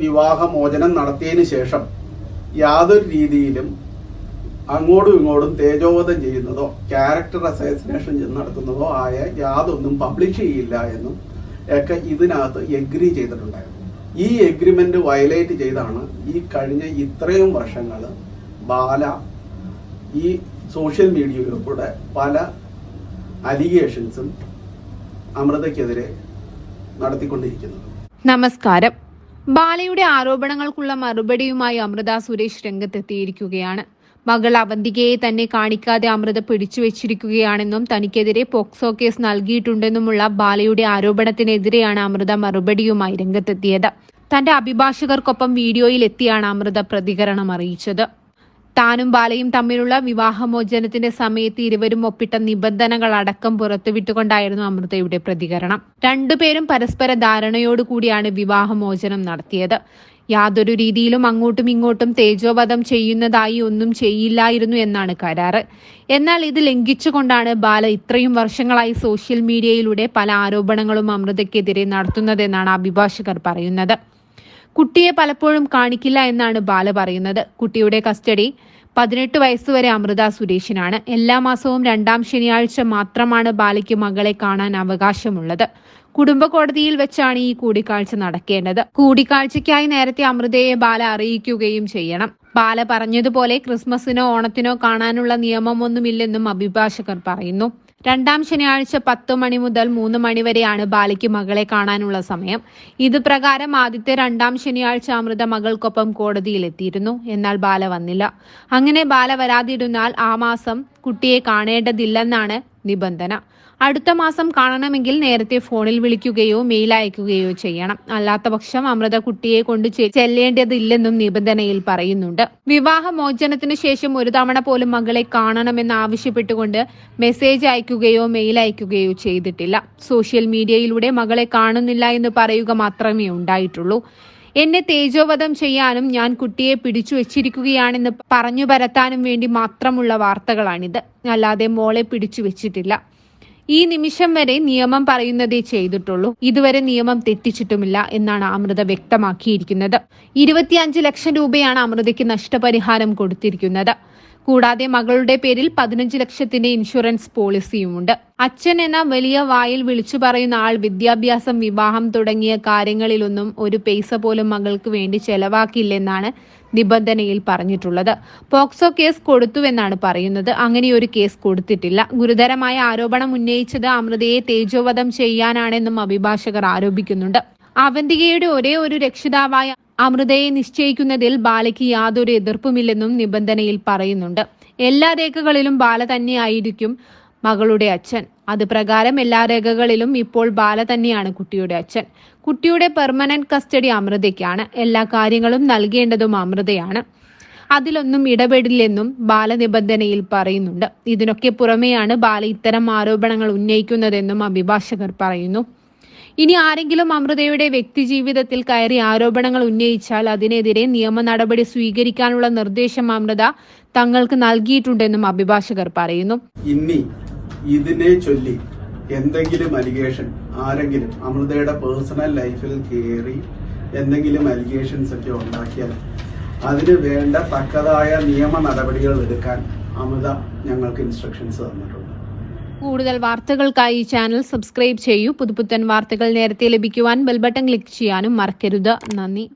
വിവാഹമോചനം നടത്തിയതിനു ശേഷം യാതൊരു രീതിയിലും അങ്ങോട്ടും ഇങ്ങോട്ടും തേജോവധം ചെയ്യുന്നതോ ക്യാരക്ടർ അസൈസിനേഷൻ നടത്തുന്നതോ ആയ യാതൊന്നും പബ്ലിഷ് ചെയ്യില്ല എന്നും ഒക്കെ ഇതിനകത്ത് എഗ്രി ചെയ്തിട്ടുണ്ടായിരുന്നു. ഈ എഗ്രിമെന്റ് വയലേറ്റ് ചെയ്താണ് ഈ കഴിഞ്ഞ ഇത്രയും വർഷങ്ങൾ ബാല ഈ സോഷ്യൽ മീഡിയയിലൂടെ പല അലിഗേഷൻസും അമൃതയ്ക്കെതിരെ നടത്തിക്കൊണ്ടിരിക്കുന്നത്. നമസ്കാരം. ബാലയുടെ ആരോപണങ്ങൾക്കുള്ള മറുപടിയുമായി അമൃത സുരേഷ് രംഗത്തെത്തിയിരിക്കുകയാണ്. മകൾ അവന്തികയെ തന്നെ കാണിക്കാതെ അമൃത പിടിച്ചു വെച്ചിരിക്കുകയാണെന്നും തനിക്കെതിരെ പോക്സോ കേസ് നൽകിയിട്ടുണ്ടെന്നുമുള്ള ബാലയുടെ ആരോപണത്തിനെതിരെയാണ് അമൃത മറുപടിയുമായി രംഗത്തെത്തിയത്. തന്റെ അഭിഭാഷകർക്കൊപ്പം വീഡിയോയിൽ എത്തിയാണ് അമൃത പ്രതികരണം അറിയിച്ചത്. താനും ബാലയും തമ്മിലുള്ള വിവാഹമോചനത്തിന്റെ സമയത്ത് ഇരുവരും ഒപ്പിട്ട നിബന്ധനകൾ അടക്കം പുറത്തുവിട്ടുകൊണ്ടായിരുന്നു അമൃതയുടെ പ്രതികരണം. രണ്ടുപേരും പരസ്പര ധാരണയോടുകൂടിയാണ് വിവാഹമോചനം നടത്തിയത്. യാതൊരു രീതിയിലും അങ്ങോട്ടും ഇങ്ങോട്ടും തേജോവധം ചെയ്യുന്നതായി ഒന്നും ചെയ്യില്ലായിരുന്നു എന്നാണ് കരാറ്. എന്നാൽ ഇത് ലംഘിച്ചുകൊണ്ടാണ് ബാല ഇത്രയും വർഷങ്ങളായി സോഷ്യൽ മീഡിയയിലൂടെ പല ആരോപണങ്ങളും അമൃതയ്ക്കെതിരെ നടത്തുന്നതെന്നാണ് അഭിഭാഷകർ പറയുന്നത്. കുട്ടിയെ പലപ്പോഴും കാണിക്കില്ല എന്നാണ് ബാല പറയുന്നത്. കുട്ടിയുടെ കസ്റ്റഡി പതിനെട്ട് വയസ്സുവരെ അമൃത സുരേഷിനാണ്. എല്ലാ മാസവും രണ്ടാം ശനിയാഴ്ച മാത്രമാണ് ബാലയ്ക്ക് മകളെ കാണാൻ അവകാശമുള്ളത്. കുടുംബ കോടതിയിൽ വെച്ചാണ് ഈ കൂടിക്കാഴ്ച നടക്കേണ്ടത്. കൂടിക്കാഴ്ചയ്ക്കായി നേരത്തെ അമൃതയെ ബാല അറിയിക്കുകയും ചെയ്യണം. ബാല പറഞ്ഞതുപോലെ ക്രിസ്മസിനോ ഓണത്തിനോ കാണാനുള്ള നിയമമൊന്നുമില്ലെന്നും അഭിഭാഷകർ പറയുന്നു. രണ്ടാം ശനിയാഴ്ച പത്ത് മണി മുതൽ മൂന്ന് മണി വരെയാണ് ബാലയ്ക്ക് മകളെ കാണാനുള്ള സമയം. ഇത് പ്രകാരം ആദ്യത്തെ രണ്ടാം ശനിയാഴ്ച അമൃത മകൾക്കൊപ്പം കോടതിയിലെത്തിയിരുന്നു എന്നാൽ ബാല വന്നില്ല. അങ്ങനെ ബാല വരാതിരുന്നാൽ ആ മാസം കുട്ടിയെ കാണേണ്ടതില്ലെന്നാണ് നിബന്ധന. അടുത്ത മാസം കാണണമെങ്കിൽ നേരത്തെ ഫോണിൽ വിളിക്കുകയോ മെയിൽ അയക്കുകയോ ചെയ്യണം. അല്ലാത്ത പക്ഷം അമൃത കുട്ടിയെ കൊണ്ട് ചെല്ലേണ്ടതില്ലെന്നും നിബന്ധനയിൽ പറയുന്നുണ്ട്. വിവാഹമോചനത്തിന് ശേഷം ഒരു തവണ പോലും മകളെ കാണണമെന്ന് ആവശ്യപ്പെട്ടുകൊണ്ട് മെസ്സേജ് അയക്കുകയോ മെയിൽ അയക്കുകയോ ചെയ്തിട്ടില്ല. സോഷ്യൽ മീഡിയയിലൂടെ മകളെ കാണുന്നില്ല എന്ന് പറയുക മാത്രമേ ഉണ്ടായിട്ടുള്ളൂ. എന്നെ തേജോവധം ചെയ്യാനും ഞാൻ കുട്ടിയെ പിടിച്ചു വെച്ചിരിക്കുകയാണെന്ന് പറഞ്ഞു പരത്താനും വേണ്ടി മാത്രമുള്ള വാർത്തകളാണിത്. അല്ലാതെ മോളെ പിടിച്ചു വെച്ചിട്ടില്ല. ഈ നിമിഷം വരെ നിയമം പറയുന്നതേ ചെയ്തിട്ടുള്ളൂ. ഇതുവരെ നിയമം തെറ്റിച്ചിട്ടുമില്ല എന്നാണ് അമൃത വ്യക്തമാക്കിയിരിക്കുന്നത്. ഇരുപത്തിയഞ്ച് ലക്ഷം രൂപയാണ് അമൃതയ്ക്ക് നഷ്ടപരിഹാരം കൊടുത്തിരിക്കുന്നത്. കൂടാതെ മകളുടെ പേരിൽ പതിനഞ്ച് ലക്ഷത്തിന്റെ ഇൻഷുറൻസ് പോളിസിയുമുണ്ട്. അച്ഛൻ എന്ന വലിയ വായിൽ വിളിച്ചു പറയുന്ന ആൾ വിദ്യാഭ്യാസം വിവാഹം തുടങ്ങിയ കാര്യങ്ങളിലൊന്നും ഒരു പൈസ പോലും മകൾക്ക് വേണ്ടി ചെലവാക്കില്ലെന്നാണ് നിബന്ധനയിൽ പറഞ്ഞിട്ടുള്ളത്. പോക്സോ കേസ് കൊടുത്തുവെന്നാണ് പറയുന്നത്. അങ്ങനെ ഒരു കേസ് കൊടുത്തിട്ടില്ല. ഗുരുതരമായ ആരോപണം ഉന്നയിച്ചത് അമൃതയെ തേജോവധം ചെയ്യാനാണെന്നും അഭിഭാഷകർ ആരോപിക്കുന്നുണ്ട്. അവന്തികയുടെ ഒരേ ഒരു രക്ഷിതാവായ അമൃതയെ നിശ്ചയിക്കുന്നതിൽ ബാലയ്ക്ക് യാതൊരു എതിർപ്പുമില്ലെന്നും നിബന്ധനയിൽ പറയുന്നുണ്ട്. എല്ലാ രേഖകളിലും ബാല തന്നെയായിരിക്കും മകളുടെ അച്ഛൻ. അത് പ്രകാരം എല്ലാ രേഖകളിലും ഇപ്പോൾ ബാല തന്നെയാണ് കുട്ടിയുടെ അച്ഛൻ. കുട്ടിയുടെ പെർമനന്റ് കസ്റ്റഡി അമൃതയ്ക്കാണ്. എല്ലാ കാര്യങ്ങളും നൽകേണ്ടതും അമൃതയാണ്. അതിലൊന്നും ഇടപെടില്ലെന്നും ബാല നിബന്ധനയിൽ പറയുന്നുണ്ട്. ഇതിനൊക്കെ പുറമെയാണ് ബാല ഇത്തരം ആരോപണങ്ങൾ ഉന്നയിക്കുന്നതെന്നും അഭിഭാഷകർ പറയുന്നു. ഇനി ആരെങ്കിലും അമൃതയുടെ വ്യക്തിജീവിതത്തിൽ കയറി ആരോപണങ്ങൾ ഉന്നയിച്ചാൽ അതിനെതിരെ നിയമ നടപടി സ്വീകരിക്കാനുള്ള നിർദ്ദേശം അമൃത തങ്ങൾക്ക് നൽകിയിട്ടുണ്ടെന്നും അഭിഭാഷകർ പറയുന്നു. ഇനി ഇതിനെ ചൊല്ലി എന്തെങ്കിലും അലിഗേഷൻ ആരെങ്കിലും അമൃതയുടെ പേഴ്സണൽ ലൈഫിൽ കയറി എന്തെങ്കിലും അലിഗേഷൻസ് ഒക്കെ ഉണ്ടാക്കിയാൽ അതിന് വേണ്ട തക്കതായ നിയമ നടപടികൾ എടുക്കാൻ അമൃത ഞങ്ങൾക്ക് ഇൻസ്ട്രക്ഷൻസ് തന്നിട്ടുണ്ട്. കൂടുതൽ വാർത്തകൾക്കായി ചാനൽ സബ്സ്ക്രൈബ് ചെയ്യൂ. പുതുപുത്തൻ വാർത്തകൾ നേരത്തെ ലഭിക്കുവാൻ ബെൽബട്ടൺ ക്ലിക്ക് ചെയ്യാനും മറക്കരുത്. നന്ദി.